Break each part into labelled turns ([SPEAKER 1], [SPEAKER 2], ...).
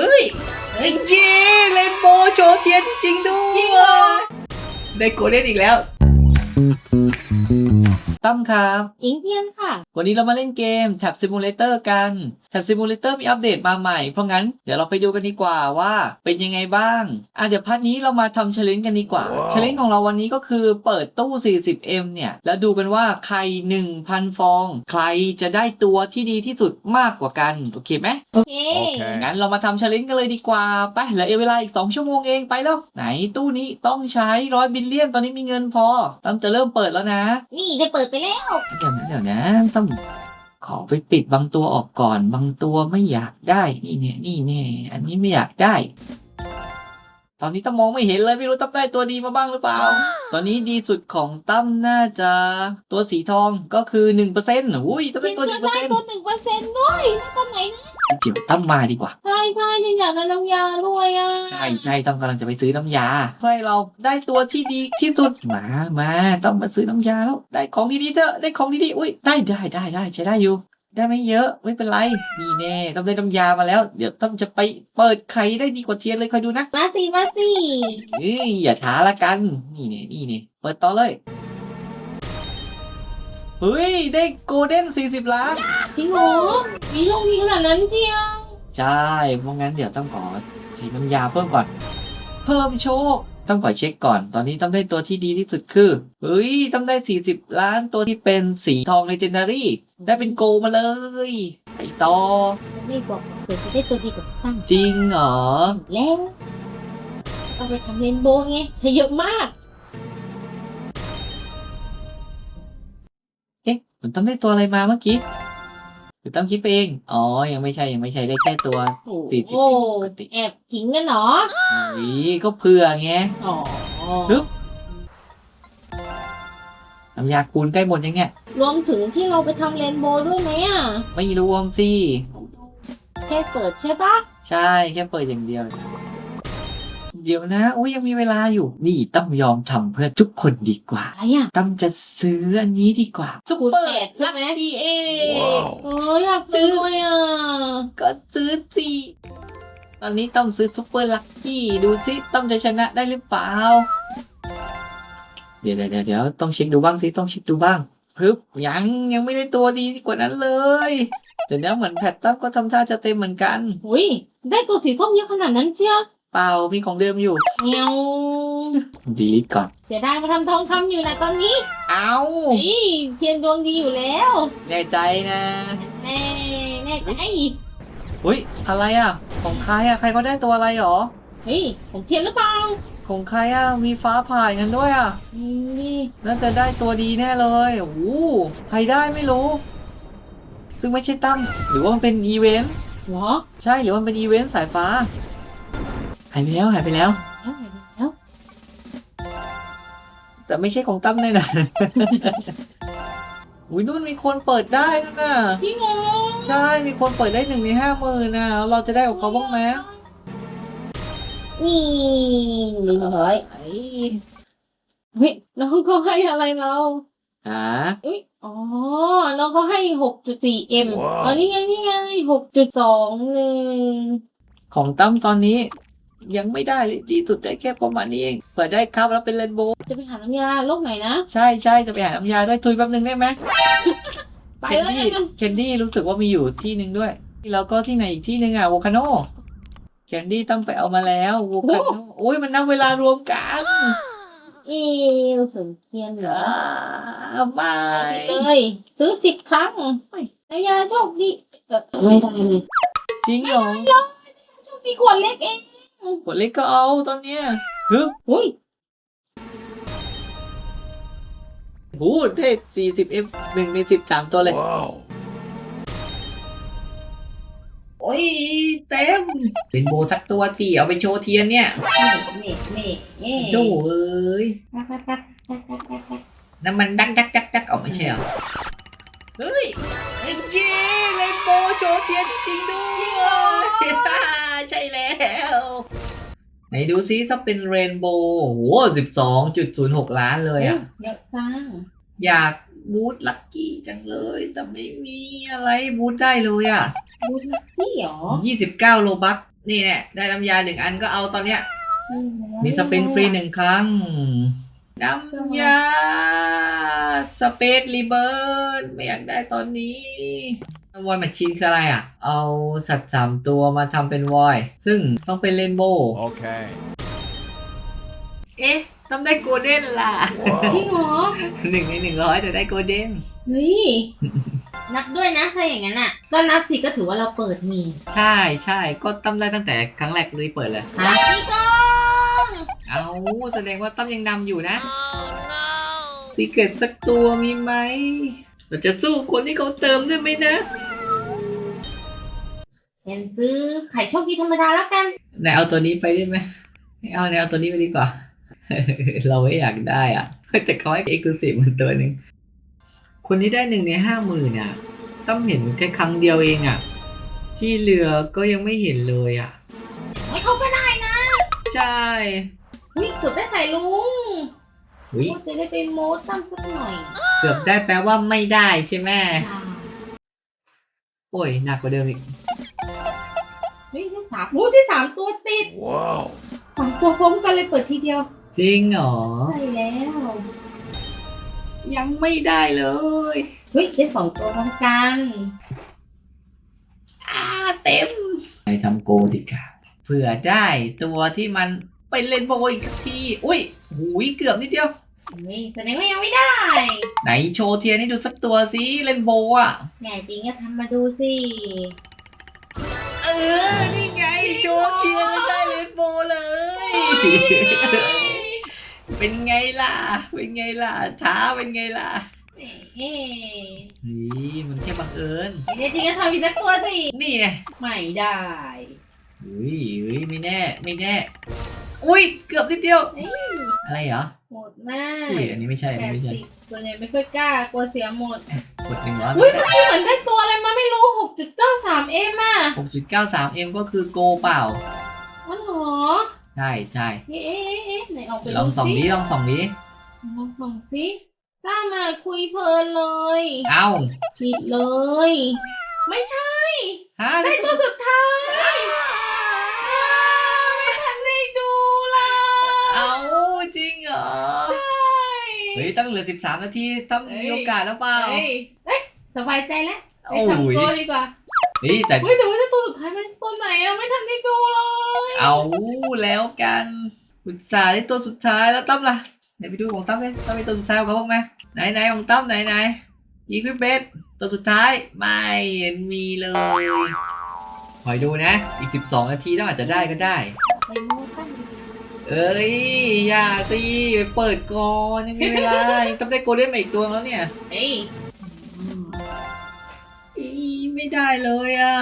[SPEAKER 1] เฮ้ยเฮ้ยเย้เรนโบว์โชว์เทียนจริงๆด้วย
[SPEAKER 2] จริงเหรอ
[SPEAKER 1] ได้โกลเด้นอีกแล้ว ตั้มครับ
[SPEAKER 2] อิงเทียนค่ะ
[SPEAKER 1] วันนี้เรามาเล่นเกม Tab Simulator กัน Tab Simulator มีอัปเดตมาใหม่ เพราะงั้นเดี๋ยวเราไปดูกันดีกว่าว่าเป็นยังไงบ้างอะเดี๋ยวพาร์ทนี้เรามาทำ challenge กันดีกว่า challenge ของเราวันนี้ก็คือเปิดตู้ 40M เนี่ย แล้วดูกันว่าใคร 1,000 ฟอง ใครจะได้ตัวที่ดีที่สุดมากกว่ากัน โอเคไหม
[SPEAKER 2] โอเค
[SPEAKER 1] งั้นเรามาทำ challenge กันเลยดีกว่า ไปเหลือเวลาอีก 2 ชั่วโมงเองไปแล้ว ไหนตู้นี้ต้องใช้ร้อยบิลเลียนตอนนี้มีเงินพอตั้มจะเริ่มเปิดแล้วนะ
[SPEAKER 2] นี่ได้เปิดไปแล้ว
[SPEAKER 1] เดี๋ยวนะเดี๋ยวนะต้องขอไปปิดบางตัวออกก่อน บางตัวไม่อยากได้ นี่เนี่ยนี่เนี่ยอันนี้ไม่อยากได้ ตอนนี้ตั้มมองไม่เห็นเลยไม่รู้ตั้มได้ตัวดีมาบ้างหรือเปล่า ตอนนี้ดีสุดของตั้มน่าจะตัวสีทองก็คือหนึ่งเปอร์เซ็นต์อุ้ยตั้ม
[SPEAKER 2] เที
[SPEAKER 1] ได้
[SPEAKER 2] ยน
[SPEAKER 1] ตัวห
[SPEAKER 2] ก็
[SPEAKER 1] นึ่งเปอร์
[SPEAKER 2] ได้
[SPEAKER 1] เซ็นต์
[SPEAKER 2] ตัวหนึ่งเปอร์เซ็นต์ด้วยได้ตัวไหนนะ
[SPEAKER 1] เดี๋ยวตั้มมาดีกว่า
[SPEAKER 2] ใช่ใช่ฉันอยากได้น้ำยาด้วยอะ
[SPEAKER 1] ใช่ใช่ตั้มกำลังจะไปซื้อน้ำยาเพื่อให้เราได้ตัวที่ดีที่สุดมามาต้องมาซื้อน้ำยาแล้วได้ของดีๆเถอะได้ของดีๆอุ้ยได้ได้ได้ได้ใช้ได้อยู่ ได้ไม่เยอะไม่เป็นไรนี่แน่ต้องได้น้ำยามาแล้ว เดี๋ยวต้องจะไปเปิดไข่ได้ดีกว่าเทียนเลยคอยดูนะ
[SPEAKER 2] มาสิมาสิ
[SPEAKER 1] เอ้ยอย่าท้าละกัน นี่เนี่ยนี่เนี่ยเปิดต่อเลยเฮ้ยได้โกลเด้น40 ล้าน
[SPEAKER 2] จริงเหรอมีโชคดีขนาดนั้นเชียว
[SPEAKER 1] ใช่เพราะงั้นเดี๋ยวต้องขอใช้น้ำยาเพิ่มก่อน เพิ่มโชค ต้องขอเช็คก่อน ตอนนี้ต้องได้ตัวที่ดีที่สุดคือเฮ้ยต้องได้ 40 ล้านตัวที่เป็นสีทองเลเจนดารี่ได้เป็นโกลมาเลยไปต่อ
[SPEAKER 2] ไม่บอกเปิดจะได้ตัวดีกว่าตั้ง
[SPEAKER 1] จริงเหรอ
[SPEAKER 2] แล้วเอาไปทำเรนโบว์ไงใช้เยอะมาก
[SPEAKER 1] เอ๊ะผมต้องได้ตัวอะไรมาเมื่อกี้ หรือต้องคิดไปเอง อ๋อ ยังไม่ใช่ ยังไม่ใช่ได้แค่ตัว
[SPEAKER 2] โอ้
[SPEAKER 1] สี่สิบ
[SPEAKER 2] โห
[SPEAKER 1] ปกติ
[SPEAKER 2] แอบทิ้งกันเหรอ
[SPEAKER 1] นี่ก็เผื่อไง
[SPEAKER 2] อ๋อ
[SPEAKER 1] ฮึบ น้ำยาคูณใกล้หมดยังไง
[SPEAKER 2] รวมถึงที่เราไปทำเรนโบว์ด้วยไหมอะ
[SPEAKER 1] ไม่รวมสิ
[SPEAKER 2] แค่เปิดใช่ปะ
[SPEAKER 1] ใช่ แค่เปิดอย่างเดียวเดี๋ยวนะโอ้ยยังมีเวลาอยู่ นี่ต้องยอมทำเพื่อทุกคนดีกว่า
[SPEAKER 2] อะไรอะ
[SPEAKER 1] ต้องจะซื้ออันนี้ดีกว่าซุป
[SPEAKER 2] คูณ
[SPEAKER 1] เปอร์
[SPEAKER 2] แปดใช่ไหม
[SPEAKER 1] ลัคกี้เอ
[SPEAKER 2] โอ้ยอยากซื้อเลยอะ
[SPEAKER 1] ก็ซื้อสิตอนนี้ต้องซื้อซุปเปอร์ลัคกี้ดูสิต้องจะชนะได้หรือเปล่าเดี๋ยวเดี๋ยวเดี๋ยวเดี๋ยวต้องเช็คดูบ้างสิต้องเช็คดูบ้างฮึบยังยังไม่ได้ตัวดีกว่านั้นเลยแต่เนี้ยเหมือนแพทตั้มก็ทำท่าจะเต็มเหมือนกัน
[SPEAKER 2] อุ้ยได้ตัวสีส้มเยอะขนาดนั้นเชียว
[SPEAKER 1] เปล่ามีของเดิมอยู่
[SPEAKER 2] เงี้ยว
[SPEAKER 1] ดีลิทก่อน
[SPEAKER 2] เสียดายมาทำทองคำอยู่นะตอนนี้
[SPEAKER 1] เอา
[SPEAKER 2] นี่เทียนดวงดีอยู่แล้ว
[SPEAKER 1] แน่ใจนะ
[SPEAKER 2] แน่แน่ใจ
[SPEAKER 1] อุ้ยอะไรอะ ของใครอะใครก็ได้ตัวอะไรหรอ
[SPEAKER 2] เฮ้ยของเทียนหรือเปล่า
[SPEAKER 1] ของใครอะมีฟ้าผ่าอย่างนั้นด้วยอะ
[SPEAKER 2] จริงดิ
[SPEAKER 1] น่าจะได้ตัวดีแน่เลยโอ้โหใครได้ไม่รู้ ซึ่งไม่ใช่ตั้มหรือว่ามันเป็นอีเวนต์
[SPEAKER 2] เหรอ
[SPEAKER 1] ใช่หรือว่ามันเป็นอีเวนต์สายฟ้า หายไปแล้วหายไปแล้ว
[SPEAKER 2] แล้วไงแล้ว
[SPEAKER 1] แต่ไม่ใช่ของตั้มแน่นะอุ้ยนู่นมีคนเปิดได้นั่นน่ะ
[SPEAKER 2] จริงเหรอ
[SPEAKER 1] ใช่ มีคนเปิดได้หนึ่งในห้าหมื่นนะเราจะได้กับเขาบ้างไหม
[SPEAKER 2] นี่หนึ่งร้อย
[SPEAKER 1] ไอ้
[SPEAKER 2] เฮ้ยน้องเขาให้อะไรเรา
[SPEAKER 1] หา
[SPEAKER 2] อุ้ยอ๋อน้องเขาให้หกจุดสี่เอ็มอ๋อนี่ไงนี่ไงหกจุดสองหนึ่ง
[SPEAKER 1] ของตั้มตอนนี้ ยังไม่ได้เลยดีสุดได้แค่ประมาณนี้เองเปิดได้ครับแล้วเป็นเรนโบว์
[SPEAKER 2] จะไปหาน้ำยาโลกไหนนะ
[SPEAKER 1] ใช่ใช่จะไปหาน้ำยาด้วยทุยแป๊บนึงได้ไหม
[SPEAKER 2] ไป
[SPEAKER 1] เคน
[SPEAKER 2] แล้ว
[SPEAKER 1] ดี้
[SPEAKER 2] กัน
[SPEAKER 1] เคนดี้รู้สึกว่ามีอยู่ที่หนึ่งด้วย แล้วก็ที่ไหนอีกที่หนึ่งอะโวคาโนเคนดี้ต้องไปเอามาแล้วโวคาโนโอ้ยมันนับเวลารวมกัน
[SPEAKER 2] อีสุนเทียนเหรอ
[SPEAKER 1] อ่าไม่
[SPEAKER 2] เลยซื้อสิบครั้งน้ำยาโชคดีเอ่อไม่ได้เลย
[SPEAKER 1] จริงเหรอ
[SPEAKER 2] โชคดีกว่าเล็กเอง
[SPEAKER 1] ขวดเล็กก็เอาตอนเนี้ยฮึบ
[SPEAKER 2] อุ้ย
[SPEAKER 1] พูดได้สี่สิบเอ็มหนึ่งในสิบสามตัวเลย โอ้ยเต็มเป็นโบสักตัวสิเอาไปโชว์เทียนเนี่ย
[SPEAKER 2] นี่นี่นี่
[SPEAKER 1] โจ้เอ้ย
[SPEAKER 2] ปักปักปักปักปักปักปัก
[SPEAKER 1] น้ำมันดักดักดักดักเอาไม่ใช่เหรอ เฮ้ยเอ้ยเย้เรนโบว์โชว์เทียนจริงด้วย ไหนดูซิถ้าเป็นเรนโบว์โอ้สิบสองจุดศูนย์หกล้านเลยอะ
[SPEAKER 2] เยอะจัง
[SPEAKER 1] อยากบูทลักกี้จังเลย แต่ไม่มีอะไรบูทได้เลยอะ
[SPEAKER 2] บูธลักกี้เหรอ
[SPEAKER 1] ยี่สิบเก้าโลบัคนี่เนี่ยได้น้ำยาหนึ่งอันก็เอาตอนเนี้ย มีสปินฟรีหนึ่งครั้งน้ำยา สเปซรีเบิร์นไม่อยากได้ตอนนี้วอยแมชชีนคืออะไรอะ เอาสัตว์สามตัวมาทำเป็นวอย ซึ่งต้องเป็นเรนโบว์
[SPEAKER 3] Okay.
[SPEAKER 1] เอ๊ะต้องได้โกลเด้นล่ะ
[SPEAKER 2] จริงเหรอ
[SPEAKER 1] หนึ่งในหนึ่งร้อยแต่ได้โกลเด้น
[SPEAKER 2] เฮ้ยนับด้วยนะถ้าอย่างนั้นอะก็นับสิก็ถือว่าเราเปิดมี
[SPEAKER 1] ใช่ใช่ก็ตั้มได้ตั้งแต่ครั้งแรกเลยเปิดเลย
[SPEAKER 2] ฮะพี่ก้อง
[SPEAKER 1] เอาแสดงว่าตั้มยังนำอยู่นะ ซีเกตสักตัวมีไหม เราจะสู้คนที่เขาเติมได้ไหมนะ
[SPEAKER 2] เห็นซื้อไข่โชคดีธรรมดาแล้วกัน
[SPEAKER 1] ไหนเอาตัวนี้ไปได้ไหมไม่เอาไหนเอาตัวนี้ไปดีกว่า เราไม่อยากได้อะแต่เขาให้เอกลุศิมันตัวหนึ่งคนที่ได้หนึ่งในห้าหมื่นอะ ต้องเห็นแค่ครั้งเดียวเองอะ ที่เหลือก็ยังไม่เห็นเลยอะ
[SPEAKER 2] ไม่เขาก็ได้นะ
[SPEAKER 1] ใช่
[SPEAKER 2] วิเกือบได้ใส่ลุง
[SPEAKER 1] วิ
[SPEAKER 2] จะได้ไปโม้ตั้มสักหน่อย
[SPEAKER 1] เกือบได้แปลว่าไม่ได้ใช่ไหม
[SPEAKER 2] ใช่
[SPEAKER 1] โอ้ยหนักกว่าเดิมอีก
[SPEAKER 2] เฮ้ยได้สามโอ้ที่สามตัวติด
[SPEAKER 3] Wow.
[SPEAKER 2] สามตัวพร้อมกันเลยเปิดทีเดียว
[SPEAKER 1] จริงเหรอ
[SPEAKER 2] ใช่แล้ว
[SPEAKER 1] ยังไม่ได้เลย
[SPEAKER 2] เฮ้ยได้สองตัวพร้อมกัน
[SPEAKER 1] อ่าเต็ม ไปทำโกดีกว่าเผื่อได้ตัวที่มัน ไปเล่นโบว์อีกสักที อุ้ยหูยเกือบนิดเดียว
[SPEAKER 2] เฮ้ยแสดงว่ายังไม่ได้
[SPEAKER 1] ไหนโชว์เทียนให้ดูสักตัวสิเล่นโบว์อะ
[SPEAKER 2] แน่จริงก็ทำมาดูสิ
[SPEAKER 1] เออ นี่ไงโชว์เทียนแล้วได้เล่นโบว์เลย เป็นไงล่ะ เป็นไงล่ะช้าเป็นไงล่ะ
[SPEAKER 2] เอ๊ะ
[SPEAKER 1] นี่มันแค่บังเอิญ
[SPEAKER 2] แน่จริงก็ทำอีกสักตัวสิ
[SPEAKER 1] นี่ไง
[SPEAKER 2] ไม่ได้
[SPEAKER 1] อุ้ยอุ้ยไม่แน่ ไม่แน่ อุ้ยเกือบนิดเดียว
[SPEAKER 2] เอ้ย
[SPEAKER 1] อะไรเหรอ
[SPEAKER 2] หมดมาก
[SPEAKER 1] อุ้ยอันนี้ไม่ใช่อัน
[SPEAKER 2] แป
[SPEAKER 1] นี้
[SPEAKER 2] ด
[SPEAKER 1] ไม่ใช่
[SPEAKER 2] สิบส่วนใหญ่ไม่ค่อยกล้ากลัวเสียหมด
[SPEAKER 1] กดหนึ่งร้อย
[SPEAKER 2] อุ้ยเมื่อกี้เหมือนได้ตัวอะไรมาไม่รู้หกจุดเก้าสามเอ็มอะ
[SPEAKER 1] หกจุดเก้าสามเอ็มก็คือโกเปล่า
[SPEAKER 2] อ๋อเหรอ
[SPEAKER 1] ใช่ใช่
[SPEAKER 2] เอ๊ะเอ๊ะเอ๊ะเอ๊ะไหนออกไป
[SPEAKER 1] ลองส่อง
[SPEAKER 2] สิ
[SPEAKER 1] นี้ลองส่องนี้
[SPEAKER 2] ลองส่องสิกล้ามาคุยเพลินเลย
[SPEAKER 1] เอ้า
[SPEAKER 2] ผิดเลย ไม่ใช่
[SPEAKER 1] ฮะ
[SPEAKER 2] ได้ตัวสุดท้าย
[SPEAKER 1] จริงเหรอเฮ้ยตั้งเหลือสิบสามนาทีต้องมีโอกาสแล้วเปล่า
[SPEAKER 2] เฮ้ยเอ้ยสบายใจแล้วไป
[SPEAKER 1] โอ้
[SPEAKER 2] ทำ
[SPEAKER 1] ย
[SPEAKER 2] โกดีกว่า
[SPEAKER 1] เฮ้ยแต่
[SPEAKER 2] เฮ้ยแต่ว่าตัวสุดท้ายมันตัวไหนอะไม่ทันได้ดูเลย
[SPEAKER 1] เอาแล้วกันอุตส่าห์ได้ตัวสุดท้ายแล้วตั้มล่ะไหนไปดูของตั้มเลยตั้มไปตัวสุดท้ายของเขาบ้างไหมไหนไหนของตั้มไหนไหนอีควิปเบสตัวสุดท้ายไม่เห็นมีเลยคอยดูนะ อีก 12 นาทีต้องอาจจะได้ก็ได้
[SPEAKER 2] ไปโม้กัน
[SPEAKER 1] เอ้ย อย่าสิไปเปิดก่อนยังมีเวลายังต้องได้โกลเด้นมาอีกตัวแล้วเนี่ย
[SPEAKER 2] เฮ้ย
[SPEAKER 1] อีไม่ได้เลยอะ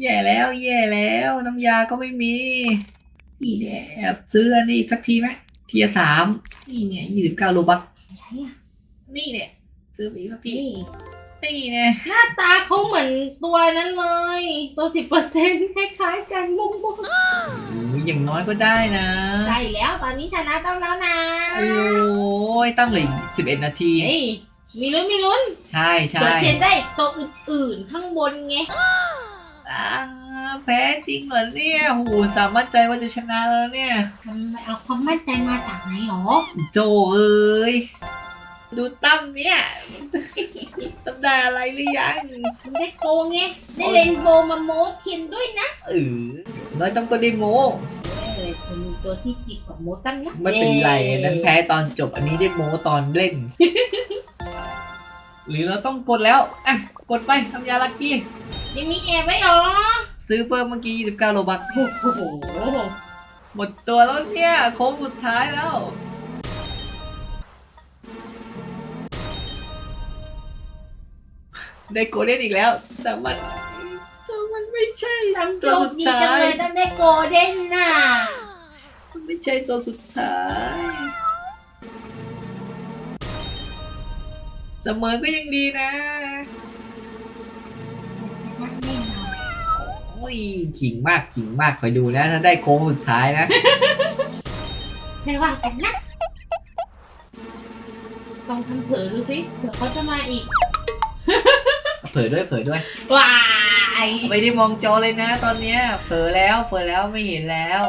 [SPEAKER 1] แย่แล้ว แย่แล้ว น้ำยาก็ไม่มี อีเนี่ยแอบซื้ออันนี้อีกสักทีไหมเทียสามนี่เนี่ยยี่สิบเก้าโลบัก
[SPEAKER 2] ใช่อะ
[SPEAKER 1] นี่เนี่ยซื้อไปอีกสักที
[SPEAKER 2] นี่
[SPEAKER 1] นี่เนี่ย
[SPEAKER 2] หน้าตาเขาเหมือนตัวนั้นเลย ตัวสิบเปอร์เซ็นต์คล้ายๆกันมุ้งมุ้ง
[SPEAKER 1] โอ้ยอย่างน้อยก็ได้นะ
[SPEAKER 2] ใช่แล้วตอนนี้ชนะต้องแล้วนะ
[SPEAKER 1] โอ้ยตั้งเหลยสิบเอ็ดนาที
[SPEAKER 2] เฮ้ยมีลุ้นมีลุ้น
[SPEAKER 1] ใช่
[SPEAKER 2] เกิด
[SPEAKER 1] ใช่
[SPEAKER 2] เทียนได้ตัวอื่นๆ ข้างบนไง
[SPEAKER 1] อ่าแพ้จริงเหรอเนี่ยโหสามารถใจว่าจะชนะแล้วเนี่ย
[SPEAKER 2] ทำไมเอาความมั่นใจมาจากไหนหรอ
[SPEAKER 1] โจเอ้ย ดูตั้มเนี่ยตั้มได้อะไรหรือยัง
[SPEAKER 2] มันได้โกงไง ได้เลนโบว์มาโม้เทียนด้วยนะ
[SPEAKER 1] เออน้อยตั้มก็ได้โม
[SPEAKER 2] เออเป็นตัวที่ดีกว่าโม้ตั้งนะ
[SPEAKER 1] ไม่เป็นไร
[SPEAKER 2] ย้
[SPEAKER 1] นั้นแพ้ตอนจบอันนี้ได้โมตอนเล่น หรือเราต้องกดแล้ว อะ กดไปทำยาลักกี้
[SPEAKER 2] ยังมีแอบไว้หรอ
[SPEAKER 1] ซื้อเพิ่มเมื่อกี้ 29 โลบัก
[SPEAKER 2] โอ้โห
[SPEAKER 1] หมดตัวแล้วเนี่ย โค้งสุดท้ายแล้ว ได้โกลเด้นอีกแล้ว แต่มันแต่มันไม่ใช่
[SPEAKER 2] ทำโช
[SPEAKER 1] ตัว
[SPEAKER 2] ค
[SPEAKER 1] สุด
[SPEAKER 2] ดี
[SPEAKER 1] ท้า
[SPEAKER 2] จังเลยยตั้งได้โกลเด้นน่ะ
[SPEAKER 1] มันไม่ใช่ตัวสุดท้าย เสมอก็ยังดีนะโอ้ยขิงมากขิงมากคอยดูนะ ถ้าได้โค้งสุดท้ายนะ
[SPEAKER 2] ไม่ว่ากันนะลองทำเผลอดูสิเผื่อเขาจะมาอีก
[SPEAKER 1] เผยด้วยเผยด้วย
[SPEAKER 2] ว้าย
[SPEAKER 1] ไม่ได้มองจอเลยนะ ตอนเนี้ย เผลอแล้ว เผลอแล้วไม่เห็นแล้ว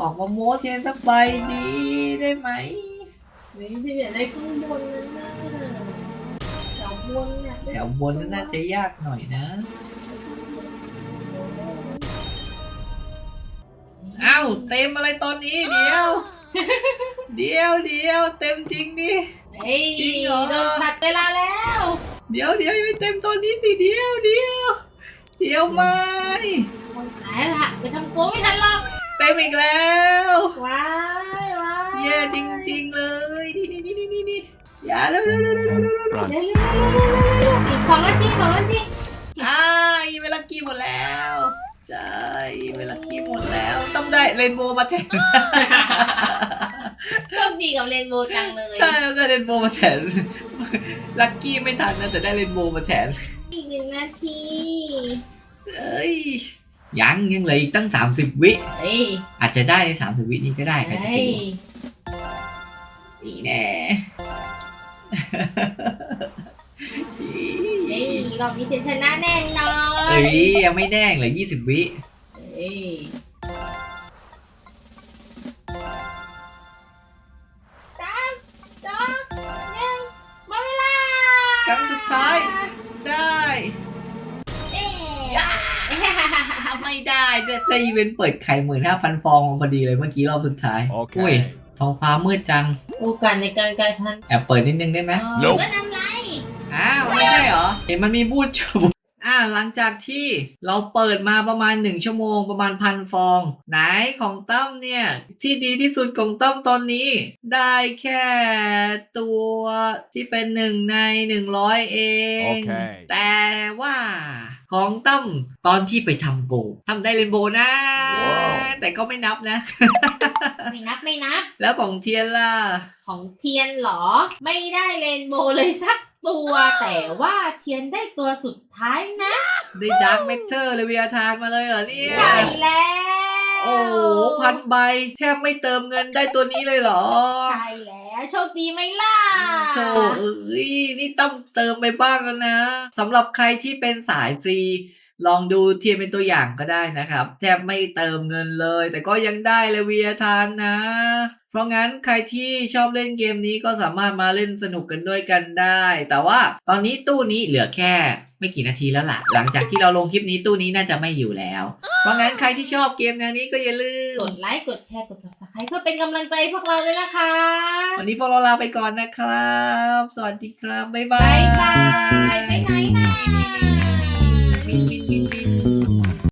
[SPEAKER 1] ออกมาโม้เทียนสักใบดีได้ไหม
[SPEAKER 2] นี่ที่เนี่ยได้ข้างบนนั่นน่ะแถวบนเนี่ย
[SPEAKER 1] แถวบนน่าจะยากหน่อยนะอ้าวเต็มอะไรตอนนี้เดี๋ยว เดี๋ยวเดี๋ยวเต็มจริงดิ
[SPEAKER 2] เฮ้ย
[SPEAKER 1] จริงเหรอ
[SPEAKER 2] โดนผัดเวลาแล้ว
[SPEAKER 1] เดี๋ยวเดี๋ยวยังไม่เต็มตอนนี้สิเดี๋ยวเดี๋ยวเดี๋ยวไม่
[SPEAKER 2] คนขายละไปทำโก้ไม่ทันหรอก
[SPEAKER 1] เต็มอีกแล้ว
[SPEAKER 2] ว้ายว้าย
[SPEAKER 1] แย่จริงๆเลยนี่นี่นี่นี่นี่อย่าเร็วเร็วเร็วเร็วเร็วเร็ว
[SPEAKER 3] Run.
[SPEAKER 2] เร็วๆๆๆๆอีกสองนาทีสองนาที
[SPEAKER 1] อ่าอีเวลากี้หมดแล้วใช่อีเวลากี้หมดแล้ว ต้องได้เรนโบว์มาแทน
[SPEAKER 2] โชคดีกับเรนโบว์จังเลย
[SPEAKER 1] ใช่ต้องได้เรนโบว์มาแทน ลักกี้ไม่ทันนะแต่ได้เรนโบว์มาแทน
[SPEAKER 2] อีกหนึ่งนาที
[SPEAKER 1] เอ้ย ยังยังเหลืออีกตั้ง 30 วิ
[SPEAKER 2] เฮ้ย
[SPEAKER 1] อาจจะได้ใน 30 วินี้ก็ได้ใครจะ
[SPEAKER 2] เฮ้
[SPEAKER 1] ไป
[SPEAKER 2] ย
[SPEAKER 1] รู้นี่แน่
[SPEAKER 2] เฮ้ยรอบนี้เทนชนะแน่นอน
[SPEAKER 1] เอ้ยยังไม่แน่เหลือ20 วิ
[SPEAKER 2] เฮ้ย
[SPEAKER 1] สุดท้าย ได้
[SPEAKER 2] เอ๊ะ
[SPEAKER 1] ไม่ได้ได้ได้อีเวนต์เปิดไข่หมื่นห้าพันฟองมาพอดีเลยเมื่อกี้รอบสุดท้ายอุ้ย
[SPEAKER 3] Okay.
[SPEAKER 1] ท้องฟ้ามืดจัง
[SPEAKER 2] โอกาสในการกลายพันธุ์
[SPEAKER 1] แอบเปิดนิดนึงได้ไหม
[SPEAKER 3] Nope
[SPEAKER 2] ก็ทำไร
[SPEAKER 1] อ้าวไม่ใช่เหรอเห็นมันมีบูธชู อ่าหลังจากที่เราเปิดมาประมาณหนึ่งชั่วโมงประมาณพันฟอง ไหนของตั้มเนี่ย ที่ดีที่สุดของตั้มตอนนี้ ได้แค่ตัวที่เป็นหนึ่งในหนึ่งร้อยเอง
[SPEAKER 3] โอเค
[SPEAKER 1] แต่ว่า ของตั้มตอนที่ไปทำโกลทำได้เรนโบว์นะ
[SPEAKER 3] ว้าว
[SPEAKER 1] แต่ก็ไม่นับนะ
[SPEAKER 2] ไม่นับไม่นับ
[SPEAKER 1] แล้วของเทียนล่ะ
[SPEAKER 2] ของเทียนเหรอ ไม่ได้เรนโบว์เลยสักตัวแต่ว่าเทียนได้ตัวสุดท้ายนะ
[SPEAKER 1] ได้ดาร์กเมทเทอร์เลยวิอาทานมาเลยเหรอเนี่ย
[SPEAKER 2] ใช่แล้ว
[SPEAKER 1] โอ้โหพันใบแทบไม่เติมเงินได้ตัวนี้เลยเหรอ
[SPEAKER 2] ใช่แล้วโชคดีไหมล่ะ
[SPEAKER 1] โถเอ้ยนี่ต้องเติมไปบ้างแล้วนะสำหรับใครที่เป็นสายฟรี ลองดูเทียนเป็นตัวอย่างก็ได้นะครับ แทบไม่เติมเงินเลย แต่ก็ยังได้เลยเวียทานนะ เพราะงั้นใครที่ชอบเล่นเกมนี้ก็สามารถมาเล่นสนุกกันด้วยกันได้ แต่ว่าตอนนี้ตู้นี้เหลือแค่ไม่กี่นาทีแล้วล่ะ หลังจากที่เราลงคลิปนี้ตู้นี้น่าจะไม่อยู่แล้ว เพราะงั้นใครที่ชอบเกมแนวนี้ก็อย่าลืม
[SPEAKER 2] กดไลค์ กดแชร์ กด subscribe เพื่อเป็นกำลังใจพวกเราด้วยนะคะ
[SPEAKER 1] วันนี้พวกเราลาไปก่อนนะครับ สวัสดีครับ บ๊ายบา
[SPEAKER 2] บายยบายไปไหนนะ